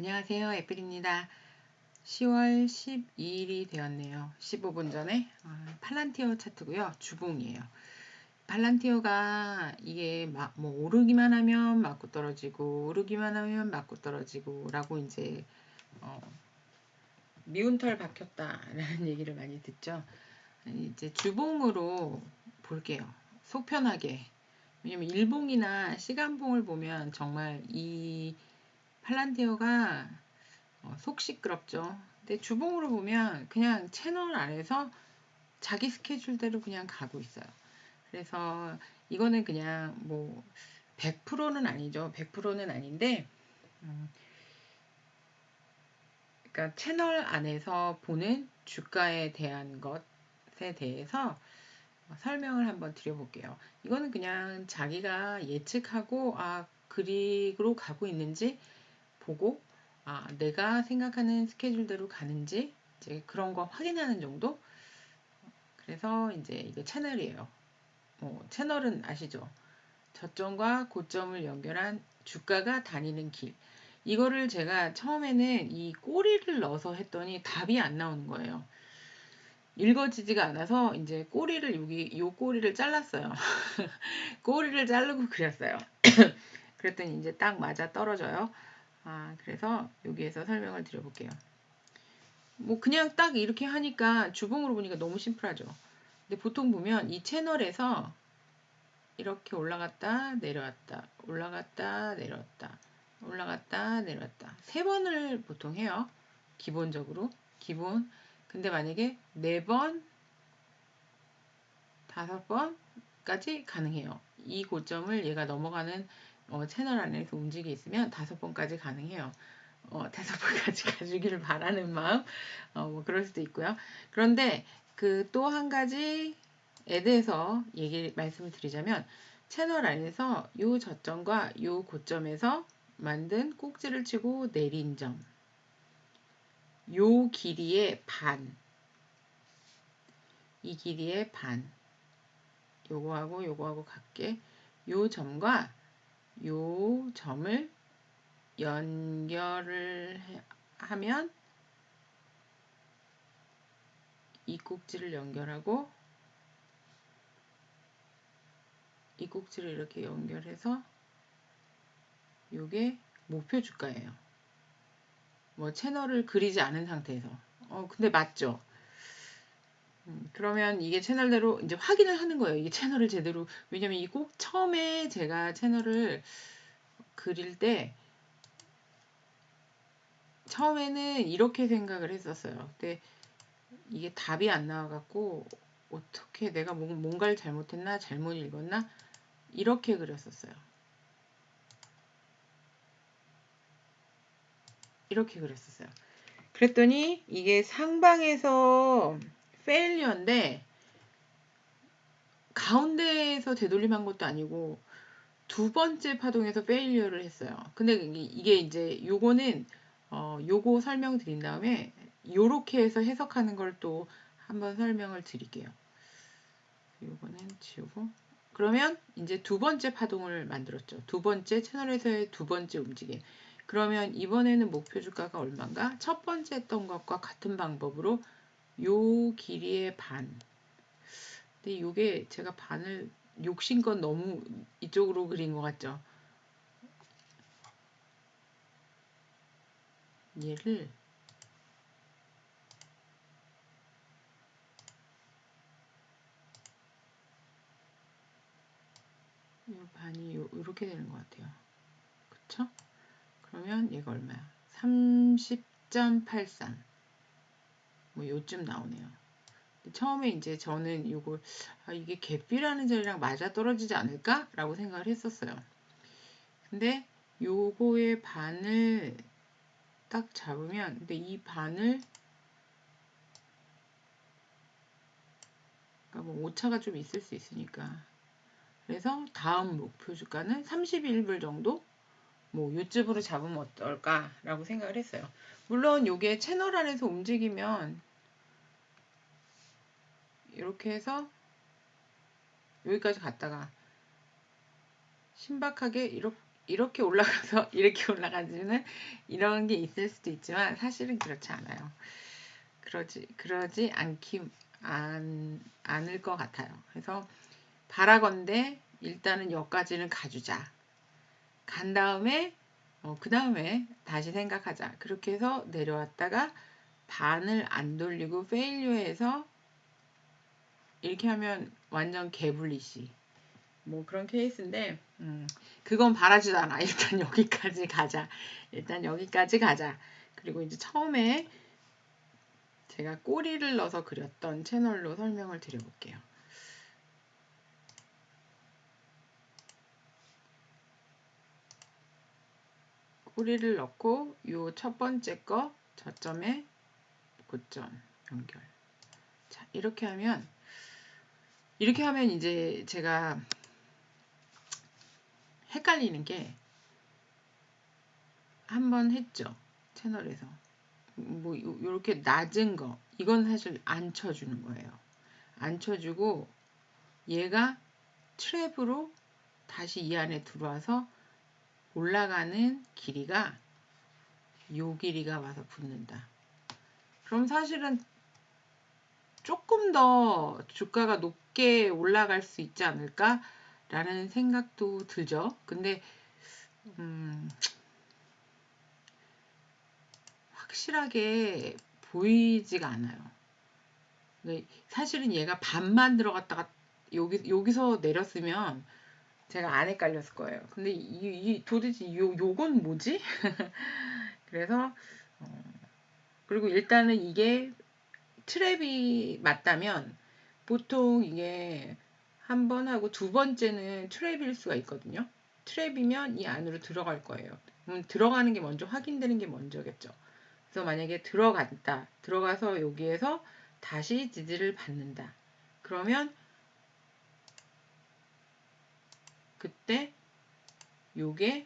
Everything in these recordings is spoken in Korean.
안녕하세요. 애플입니다. 10월 12일이 되었네요. 15분 전에 아, 팔란티어 차트고요. 주봉이에요. 팔란티어가 이게 막 뭐 오르기만 하면 맞고 떨어지고 오르기만 하면 맞고 떨어지고 라고 이제 어, 미운 털 박혔다라는 얘기를 많이 듣죠. 이제 주봉으로 볼게요. 속편하게. 왜냐면 일봉이나 시간봉을 보면 정말 이 팔란티어가 어, 속 시끄럽죠. 근데 주봉으로 보면 그냥 채널 안에서 자기 스케줄대로 그냥 가고 있어요. 그래서 이거는 그냥 뭐 100%는 아니죠. 100%는 아닌데 음, 그러니까 채널 안에서 보는 주가에 대한 것에 대해서 설명을 한번 드려볼게요. 이거는 그냥 자기가 예측하고 아 그리로 가고 있는지 보고 아, 내가 생각하는 스케줄대로 가는지 이제 그런 거 확인하는 정도. 그래서 이제 이게 채널이에요. 뭐 채널은 아시죠? 저점과 고점을 연결한 주가가 다니는 길. 이거를 제가 처음에는 이 꼬리를 넣어서 했더니 답이 안 나오는 거예요. 읽어지지가 않아서 이제 꼬리를 여기 요 꼬리를 잘랐어요. 꼬리를 자르고 그렸어요. 그랬더니 이제 딱 맞아 떨어져요. 아, 그래서 여기에서 설명을 드려볼게요. 뭐 그냥 딱 이렇게 하니까 주봉으로 보니까 너무 심플하죠. 근데 보통 보면 이 채널에서 이렇게 올라갔다 내려왔다 올라갔다 내려왔다 올라갔다 내려왔다 세 번을 보통 해요. 기본적으로 기본 근데 만약에 네 번 다섯 번까지 가능해요. 이 고점을 얘가 넘어가는 어, 채널 안에서 움직이 있으면 다섯 번까지 가능해요. 어, 다섯 번까지 가주기를 바라는 마음, 어, 뭐 그럴 수도 있고요. 그런데 그 또 한 가지에 대해서 얘기 말씀을 드리자면 채널 안에서 요 저점과 요 고점에서 만든 꼭지를 치고 내린 점, 요 길이의 반, 이 길이의 반, 요거하고 요거하고 같게 요 점과 요 점을 연결을 하면 이 꼭지를 연결하고 이 꼭지를 이렇게 연결해서 이게 목표 주가예요. 뭐 채널을 그리지 않은 상태에서. 어, 근데 맞죠? 음, 그러면 이게 채널대로 이제 확인을 하는 거예요. 이게 채널을 제대로. 왜냐면 이 꼭 처음에 제가 채널을 그릴 때 처음에는 이렇게 생각을 했었어요. 근데 이게 답이 안 나와갖고 어떻게 내가 뭔가를 잘못했나 잘못 읽었나 이렇게 그렸었어요. 이렇게 그렸었어요. 그랬더니 이게 상방에서 페일리어인데 가운데에서 되돌림한 것도 아니고 두 번째 파동에서 페일리어를 했어요. 근데 이게 이제 요거는 어 요거 설명 드린 다음에 요렇게 해서 해석하는 걸 또 한번 설명을 드릴게요. 요거는 지우고 그러면 이제 두 번째 파동을 만들었죠. 두 번째 채널에서의 두 번째 움직임. 그러면 이번에는 목표 주가가 얼마인가? 첫 번째 했던 것과 같은 방법으로 요 길이의 반. 근데 요게 제가 반을 욕심껏 너무 이쪽으로 그린 것 같죠? 얘를 이 반이 요, 이렇게 되는 것 같아요. 그쵸? 그러면 얘가 얼마야? 30.83. 뭐 요쯤 나오네요. 처음에 이제 저는 이걸 아, 이게 개비라는 자리랑 맞아 떨어지지 않을까? 라고 생각을 했었어요. 근데 요거의 반을 딱 잡으면 근데 이 반을 그러니까 뭐 오차가 좀 있을 수 있으니까 그래서 다음 목표 주가는 31불 정도 뭐 요쯤으로 잡으면 어떨까라고 생각을 했어요. 물론 이게 채널 안에서 움직이면 이렇게 해서 여기까지 갔다가 신박하게 이렇게 이렇게 올라가서 이렇게 올라가지는 이런 게 있을 수도 있지만 사실은 그렇지 않아요. 그러지 그러지 않기 안 않을 것 같아요. 그래서 바라건대 일단은 여기까지는 가주자. 간 다음에 어, 그 다음에 다시 생각하자. 그렇게 해서 내려왔다가 반을 안 돌리고 페일류해서 이렇게 하면 완전 개불리시. 뭐 그런 케이스인데 음, 그건 바라지도 않아. 일단 여기까지 가자. 일단 여기까지 가자. 그리고 이제 처음에 제가 꼬리를 넣어서 그렸던 채널로 설명을 드려볼게요. 꼬리를 넣고 이첫 번째 거 저점에 고점 연결. 자 이렇게 하면 이렇게 하면 이제 제가 헷갈리는 게 한 번 했죠 채널에서 뭐 이렇게 낮은 거 이건 사실 안 쳐주는 거예요 안 쳐주고 얘가 트랩으로 다시 이 안에 들어와서 올라가는 길이가 요 길이가 와서 붙는다 그럼 사실은 조금 더 주가가 높게 올라갈 수 있지 않을까 라는 생각도 들죠 근데 음 확실하게 보이지가 않아요. 사실은 얘가 반만 들어갔다가 여기, 여기서 내렸으면 제가 안 헷갈렸을 거예요. 근데 이, 이 도대체 요, 요건 뭐지? 그래서 어, 그리고 일단은 이게 트랩이 맞다면 보통 이게 한 번 하고 두 번째는 트랩일 수가 있거든요. 트랩이면 이 안으로 들어갈 거예요. 그럼 들어가는 게 먼저 확인되는 게 먼저겠죠. 그래서 만약에 들어간다. 들어가서 여기에서 다시 지지를 받는다. 그러면 그때 요게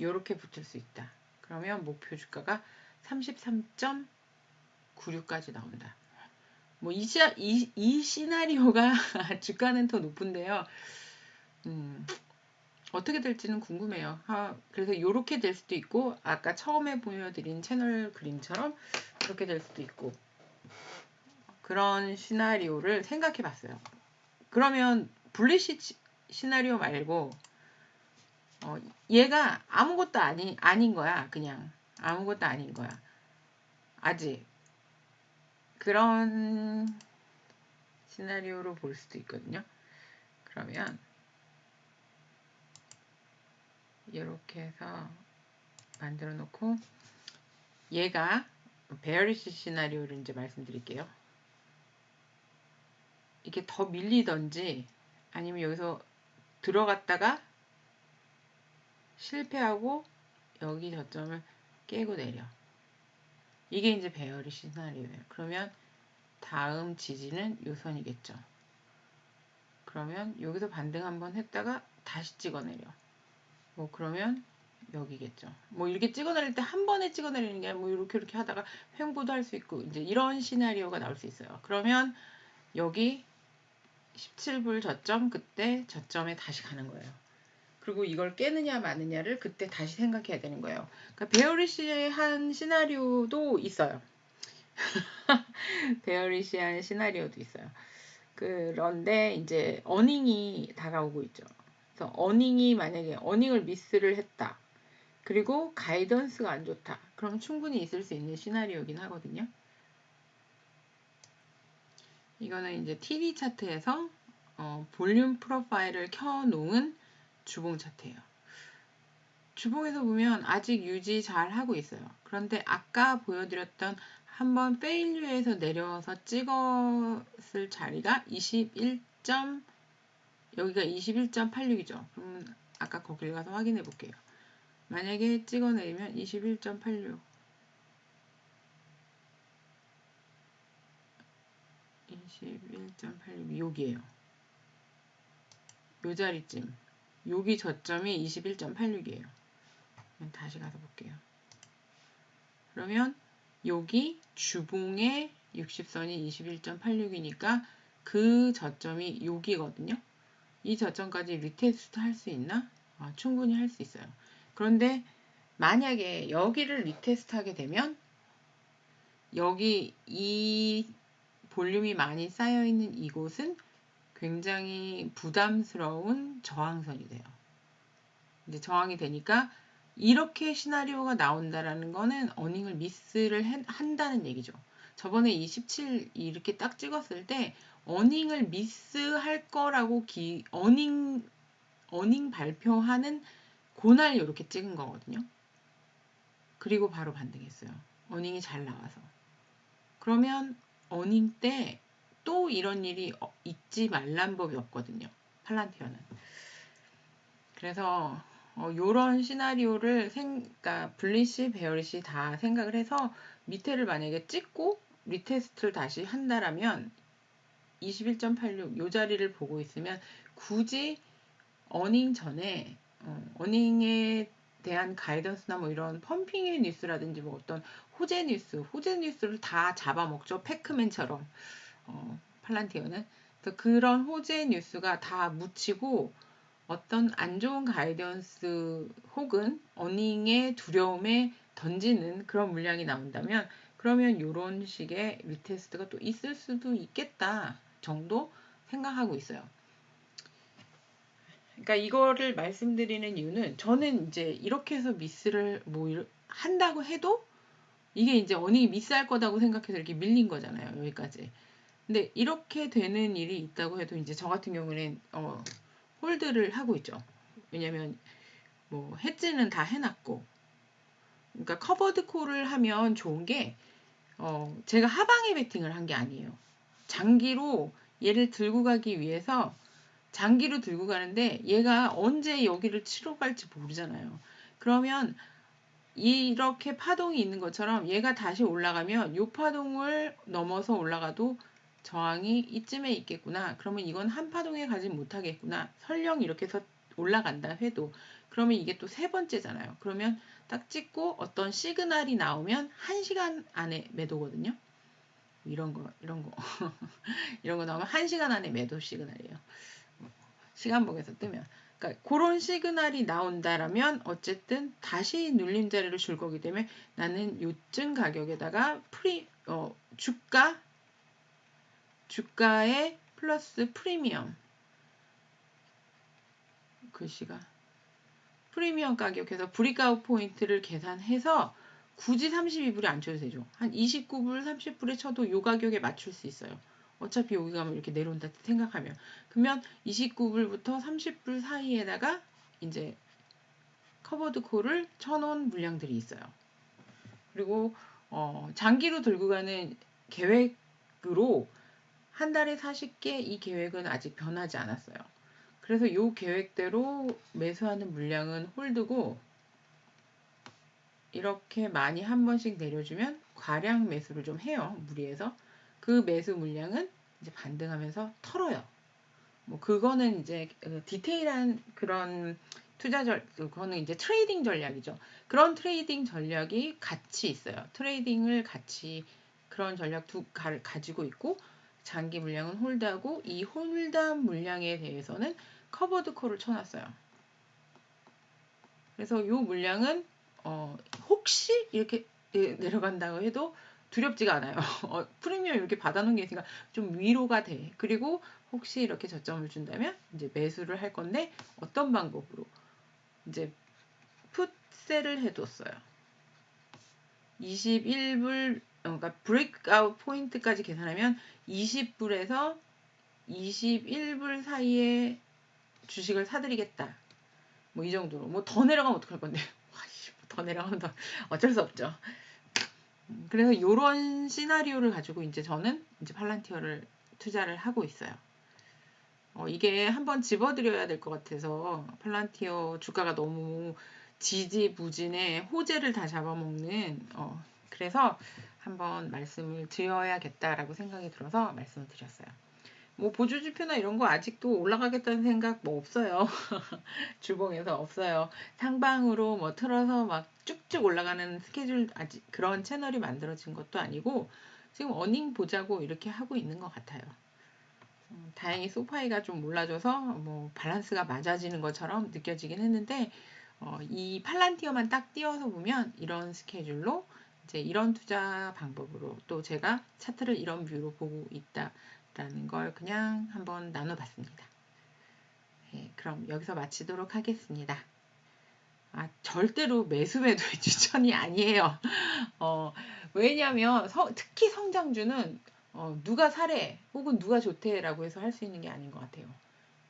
요렇게 붙을 수 있다. 그러면 목표 주가가 33.96까지 나온다. 뭐이 이, 이 시나리오가 주가는 더 높은데요. 음, 어떻게 될지는 궁금해요. 아, 그래서 이렇게 될 수도 있고 아까 처음에 보여드린 채널 그림처럼 그렇게 될 수도 있고 그런 시나리오를 생각해 봤어요. 그러면 블리시 시나리오 말고 어, 얘가 아무것도 아니, 아닌 거야. 그냥 아무것도 아닌 거야. 아직 그런 시나리오로 볼 수도 있거든요. 그러면 이렇게 해서 만들어 놓고 얘가 베어리시 시나리오를 이제 말씀드릴게요. 이게 더 밀리던지 아니면 여기서 들어갔다가 실패하고 여기 저점을 깨고 내려. 이게 이제 베어리 시나리오예요. 그러면 다음 지지는 요선이겠죠. 그러면 여기서 반등 한번 했다가 다시 찍어내려. 뭐 그러면 여기겠죠. 뭐 이렇게 찍어내릴 때 한 번에 찍어내리는 게뭐 이렇게 이렇게 하다가 횡보도 할 수 있고 이제 이런 시나리오가 나올 수 있어요. 그러면 여기 17불 저점 그때 저점에 다시 가는 거예요. 그리고 이걸 깨느냐 마느냐를 그때 다시 생각해야 되는 거예요. 그러니까 베어리시의 한 시나리오도 있어요. 베어리시한 시나리오도 있어요. 그런데 이제 어닝이 다가오고 있죠. 그래서 어닝이 만약에 어닝을 미스를 했다. 그리고 가이던스가 안 좋다. 그럼 충분히 있을 수 있는 시나리오긴 하거든요. 이거는 이제 TD 차트에서 어, 볼륨 프로파일을 켜놓은 주봉 차트예요. 주봉에서 보면 아직 유지 잘 하고 있어요. 그런데 아까 보여드렸던 한번 페일류에서 내려서 찍었을 자리가 21. 여기가 21.86이죠. 그러면 아까 거길 가서 확인해 볼게요. 만약에 찍어내면 21.86 21.86 여기에요. 요 자리쯤 여기 저점이 21.86이에요. 다시 가서 볼게요. 그러면 여기 주봉의 60선이 21.86이니까 그 저점이 여기거든요. 이 저점까지 리테스트 할 수 있나? 아, 충분히 할 수 있어요. 그런데 만약에 여기를 리테스트 하게 되면 여기 이 볼륨이 많이 쌓여 있는 이곳은 굉장히 부담스러운 저항선이 돼요. 이제 저항이 되니까 이렇게 시나리오가 나온다라는 거는 어닝을 미스를 한다는 얘기죠. 저번에 이17 이렇게 딱 찍었을 때 어닝을 미스할 거라고 기 어닝 어닝 발표하는 고날 이렇게 찍은 거거든요. 그리고 바로 반등했어요. 어닝이 잘 나와서. 그러면 어닝 때 또 이런 일이 어, 있지 말란 법이 없거든요. 팔란티어는. 그래서 어, 요런 시나리오를 생, 그러니까 블리시, 베어리시 다 생각을 해서 밑에를 만약에 찍고 리테스트를 다시 한다라면 21.86 요 자리를 보고 있으면 굳이 어닝 전에 어, 어닝에 대한 가이던스나 뭐 이런 펌핑의 뉴스라든지 뭐 어떤 호재 뉴스, 호재 뉴스를 다 잡아먹죠. 패크맨처럼 어, 팔란티어는 그런 호재 뉴스가 다 묻히고 어떤 안 좋은 가이던스 혹은 어닝의 두려움에 던지는 그런 물량이 나온다면 그러면 이런 식의 리테스트가 또 있을 수도 있겠다 정도 생각하고 있어요. 그러니까 이거를 말씀드리는 이유는 저는 이제 이렇게 해서 미스를 뭐 한다고 해도 이게 이제 어닝이 미스할 거다고 생각해서 이렇게 밀린 거잖아요. 여기까지. 근데 이렇게 되는 일이 있다고 해도 이제 저 같은 경우는 어, 홀드를 하고 있죠. 왜냐면 뭐 해지는 다 해놨고 그러니까 커버드 콜을 하면 좋은 게 어, 제가 하방에 베팅을 한 게 아니에요. 장기로 얘를 들고 가기 위해서 장기로 들고 가는데 얘가 언제 여기를 치러 갈지 모르잖아요. 그러면 이렇게 파동이 있는 것처럼 얘가 다시 올라가면 이 파동을 넘어서 올라가도 저항이 이쯤에 있겠구나. 그러면 이건 한 파동에 가지 못하겠구나. 설령 이렇게 해서 올라간다 해도 그러면 이게 또 세 번째잖아요. 그러면 딱 찍고 어떤 시그널이 나오면 한 시간 안에 매도거든요. 이런 거 이런 거 이런 거 나오면 한 시간 안에 매도 시그널이에요. 시간봉에서 뜨면. 그러니까 그런 시그널이 나온다라면 어쨌든 다시 눌림 자리를 줄 거기 때문에 나는 요쯤 가격에다가 프리 어, 주가 주가에 플러스 프리미엄 글씨가 프리미엄 가격에서 브리크아웃 포인트를 계산해서 굳이 32불에 안 쳐도 되죠. 한 29불, 30불에 쳐도 요 가격에 맞출 수 있어요. 어차피 여기 가면 이렇게 내려온다 생각하면. 그러면 29불부터 30불 사이에다가 이제 커버드 콜을 쳐놓은 물량들이 있어요. 그리고 어, 장기로 들고 가는 계획으로 한 달에 40개 이 계획은 아직 변하지 않았어요. 그래서 이 계획대로 매수하는 물량은 홀드고 이렇게 많이 한 번씩 내려주면 과량 매수를 좀 해요. 무리해서. 그 매수 물량은 이제 반등하면서 털어요. 뭐 그거는 이제 그 디테일한 그런 투자 절 그거는 이제 트레이딩 전략이죠. 그런 트레이딩 전략이 같이 있어요. 트레이딩을 같이 그런 전략 두 가, 가지고 있고 장기 물량은 홀드하고 이 홀드한 물량에 대해서는 커버드 콜을 쳐놨어요. 그래서 이 물량은 어, 혹시 이렇게 내려간다고 해도 두렵지가 않아요. 어, 프리미엄 이렇게 받아놓은 게 있으니까 좀 위로가 돼. 그리고 혹시 이렇게 저점을 준다면 이제 매수를 할 건데 어떤 방법으로 이제 풋셀을 해뒀어요. 21불 그러니까 브레이크아웃 포인트까지 계산하면 20불에서 21불 사이에 주식을 사드리겠다. 뭐 이 정도로. 뭐 더 내려가면 어떡할 건데. 더 내려가면 더 어쩔 수 없죠. 그래서 이런 시나리오를 가지고 이제 저는 이제 팔란티어를 투자를 하고 있어요. 어, 이게 한번 집어드려야 될 것 같아서 팔란티어 주가가 너무 지지부진해 호재를 다 잡아먹는 어, 그래서 한번 말씀을 드려야겠다라고 생각이 들어서 말씀을 드렸어요. 뭐 보조지표나 이런 거 아직도 올라가겠다는 생각 뭐 없어요. 주봉에서 없어요. 상방으로 뭐 틀어서 막 쭉쭉 올라가는 스케줄 아직 그런 채널이 만들어진 것도 아니고 지금 어닝 보자고 이렇게 하고 있는 것 같아요. 음, 다행히 소파이가 좀 몰라줘서 뭐 밸런스가 맞아지는 것처럼 느껴지긴 했는데 어, 이 팔란티어만 딱 띄워서 보면 이런 스케줄로 이제 이런 투자 방법으로 또 제가 차트를 이런 뷰로 보고 있다 라는 걸 그냥 한번 나눠봤습니다. 네, 그럼 여기서 마치도록 하겠습니다. 아, 절대로 매수 매도의 추천이 아니에요. 어, 왜냐하면 서, 특히 성장주는 어, 누가 사래 혹은 누가 좋대라고 해서 할 수 있는 게 아닌 것 같아요.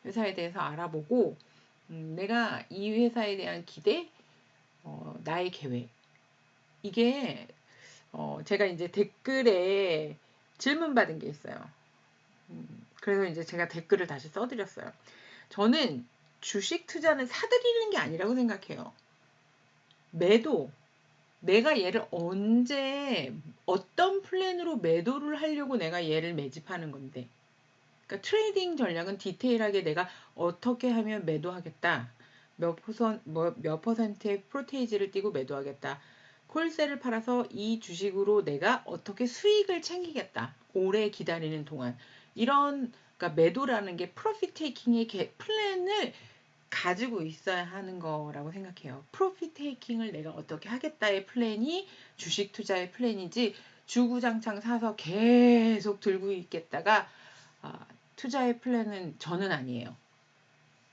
회사에 대해서 알아보고 음, 내가 이 회사에 대한 기대, 어, 나의 계획 이게 어, 제가 이제 댓글에 질문 받은 게 있어요. 음, 그래서 이제 제가 댓글을 다시 써드렸어요. 저는 주식 투자는 사들이는 게 아니라고 생각해요. 매도, 내가 얘를 언제 어떤 플랜으로 매도를 하려고 내가 얘를 매집하는 건데. 그러니까 트레이딩 전략은 디테일하게 내가 어떻게 하면 매도하겠다. 몇, 퍼센, 뭐, 몇 퍼센트의 프로테이지를 띄고 매도하겠다. 콜셀을 팔아서 이 주식으로 내가 어떻게 수익을 챙기겠다. 오래 기다리는 동안 이런 그러니까 매도라는 게 프로핏 테이킹의 플랜을 가지고 있어야 하는 거라고 생각해요. 프로핏 테이킹을 내가 어떻게 하겠다의 플랜이 주식 투자의 플랜이지 주구장창 사서 계속 들고 있겠다가 아, 투자의 플랜은 저는 아니에요.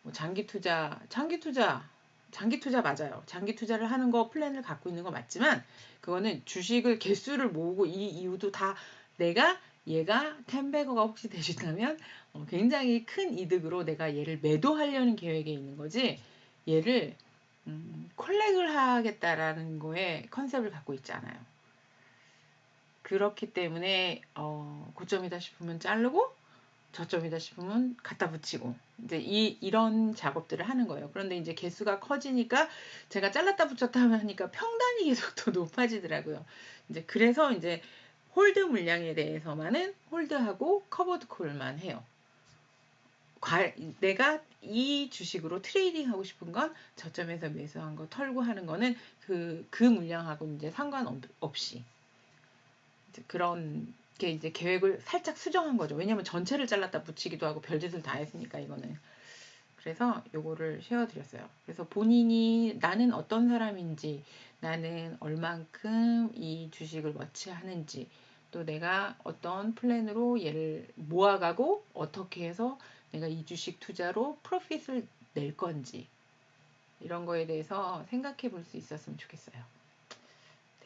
뭐 장기 투자, 장기 투자, 장기 투자 맞아요. 장기 투자를 하는 거 플랜을 갖고 있는 거 맞지만 그거는 주식을 개수를 모으고 이 이유도 다 내가 얘가 텐베거가 혹시 되신다면 어, 굉장히 큰 이득으로 내가 얘를 매도하려는 계획에 있는 거지 얘를 음, 콜렉을 하겠다라는 거에 컨셉을 갖고 있지 않아요. 그렇기 때문에 어, 고점이다 싶으면 자르고 저점이다 싶으면 갖다 붙이고 이제 이 이런 작업들을 하는 거예요. 그런데 이제 개수가 커지니까 제가 잘랐다 붙였다 하니까 평단이 계속 더 높아지더라고요. 이제 그래서 이제 홀드 물량에 대해서만은 홀드하고 커버드 콜만 해요. 내가 이 주식으로 트레이딩 하고 싶은 건 저점에서 매수한 거 털고 하는 거는 그, 그 물량하고 이제 상관없이 그런 게 이제 계획을 살짝 수정한 거죠. 왜냐면 전체를 잘랐다 붙이기도 하고 별짓을 다 했으니까 이거는. 그래서 요거를 쉐어 드렸어요. 그래서 본인이 나는 어떤 사람인지, 나는 얼만큼 이 주식을 워치하는지, 또 내가 어떤 플랜으로 얘를 모아가고 어떻게 해서 내가 이 주식 투자로 프로핏을 낼 건지 이런 거에 대해서 생각해 볼 수 있었으면 좋겠어요.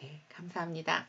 네, 감사합니다.